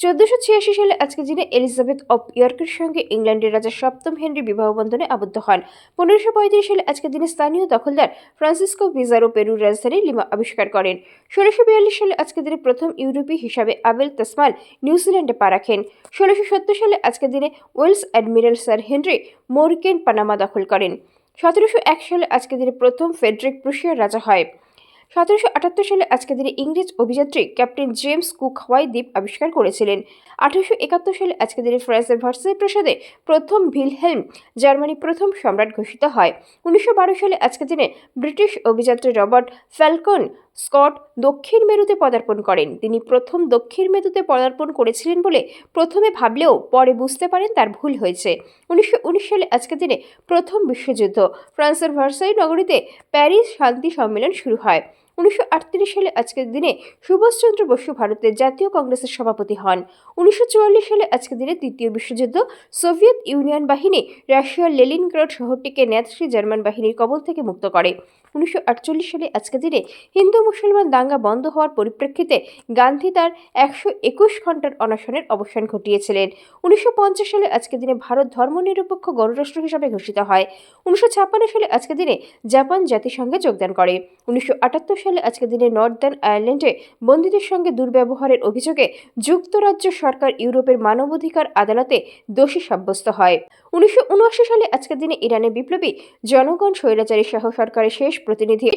চোদ্দশো ছিয়াশি সালে আজকে দিনে এলিজাবেথ অফ ইয়র্কের সঙ্গে ইংল্যান্ডের রাজা সপ্তম হেনরি বিবাহ বন্ধনে আবদ্ধ হন। পনেরোশো পঁয়ত্রিশ সালে আজকে দিনে স্থানীয় দখলদার ফ্রান্সিসকো ভিজারো পেরুর রাজধানী লিমা আবিষ্কার করেন। ষোলোশো বিয়াল্লিশ সালে আজকে দিনে প্রথম ইউরোপী হিসাবে আবেল তাসমান নিউজিল্যান্ডে পা রাখেন। ষোলোশো সত্তর সালে আজকে দিনে Wales admiral sir Henry Morgan Panama দখল করেন। সতেরোশো এক সালে আজকে দিনে প্রথম ফেডরিক প্রুশিয়ার রাজা হয়। সতেরোশো আটাত্তর সালে আজকের দিনে ইংরেজ অভিযাত্রী ক্যাপ্টেন জেমস কুক হাওয়াই দ্বীপ আবিষ্কার করেছিলেন। আঠারোশো একাত্তর সালে আজকের দিনে ফ্রান্সের ভার্সাই প্রাসাদে প্রথম ভিলহেলম জার্মানি প্রথম সম্রাট ঘোষিত হয়। উনিশশো বারো সালে আজকের দিনে ব্রিটিশ অভিযাত্রী রবার্ট ফ্যালকন স্কট দক্ষিণ মেরুতে পদার্পণ করেন। তিনি প্রথম দক্ষিণ মেরুতে পদার্পণ করেছিলেন বলে প্রথমে ভাবলেও পরে বুঝতে পারেন তার ভুল হয়েছে। উনিশশো উনিশ সালে আজকের দিনে প্রথম বিশ্বযুদ্ধ, ফ্রান্সের ভার্সাই নগরীতে প্যারিস শান্তি সম্মেলন শুরু হয়। উনিশশো আটত্রিশ সালে আজকের দিনে সুভাষচন্দ্র বসু ভারতের জাতীয় কংগ্রেসের সভাপতি হন। উনিশশো চুয়াল্লিশ সালে আজকের দিনে তৃতীয় বিশ্বযুদ্ধ, সোভিয়েত ইউনিয়ন বাহিনী রাশিয়ার লেলিনগ্রাড শহরটিকে ন্যাতসি জার্মান বাহিনীর কবল থেকে মুক্ত করে। উনিশশো আটচল্লিশ সালে আজকের দিনে হিন্দু মুসলমান দাঙ্গা বন্ধ হওয়ার পরিপ্রেক্ষিতে গান্ধী তার একশো একুশ ঘণ্টার অনশনের অবসান ঘটিয়েছিলেন। উনিশশো পঞ্চাশ সালে আজকের দিনে ভারত ধর্মনিরপেক্ষ গণরাষ্ট্র হিসাবে ঘোষিত হয়। উনিশশো ছাপ্পান্ন সালে আজকের দিনে জাপান জাতিসংঘে যোগদান করে। উনিশশো আটাত্তর সালে আজকের দিনে নর্দার্ন আয়ারল্যান্ডে বন্দীদের সঙ্গে দুর্ব্যবহারের অভিযোগে যুক্তরাজ্য সরকার ইউরোপের মানবাধিকার আদালতে দোষী সাব্যস্ত হয়। উনিশশো উনআশি সালে আজকের দিনে ইরানের বিপ্লবী জনগণ স্বৈরাচারী সহ সরকারের শেষ প্রতিনিধি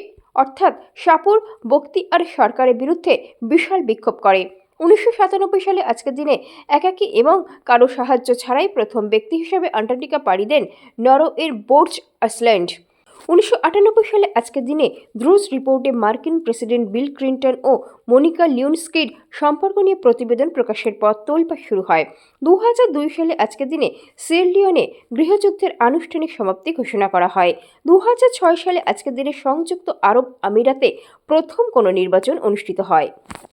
অর্থাৎ সাপুর বক্তিয়ার সরকারের বিরুদ্ধে বিশাল বিক্ষোভ করে। উনিশশো সাতানব্বই সালে আজকের দিনে একাকী এবং কারও সাহায্য ছাড়াই প্রথম ব্যক্তি হিসেবে আন্টার্কটিকা পাড়ি দেন নরওয়ের বোর্জ আইসল্যান্ড। উনিশশো আটানব্বই সালে আজকের দিনে দ্রুজ রিপোর্টে মার্কিন প্রেসিডেন্ট বিল ক্লিন্টন ও মনিকা লিউনস্কির সম্পর্ক নিয়ে প্রতিবেদন প্রকাশের পর তোলপাড় শুরু হয়। দু সালে আজকের দিনে সিয়েলিয়নে গৃহযুদ্ধের আনুষ্ঠানিক সমাপ্তি ঘোষণা করা হয়। দু সালে আজকের দিনে সংযুক্ত আরব আমিরাতে প্রথম কোনো নির্বাচন অনুষ্ঠিত হয়।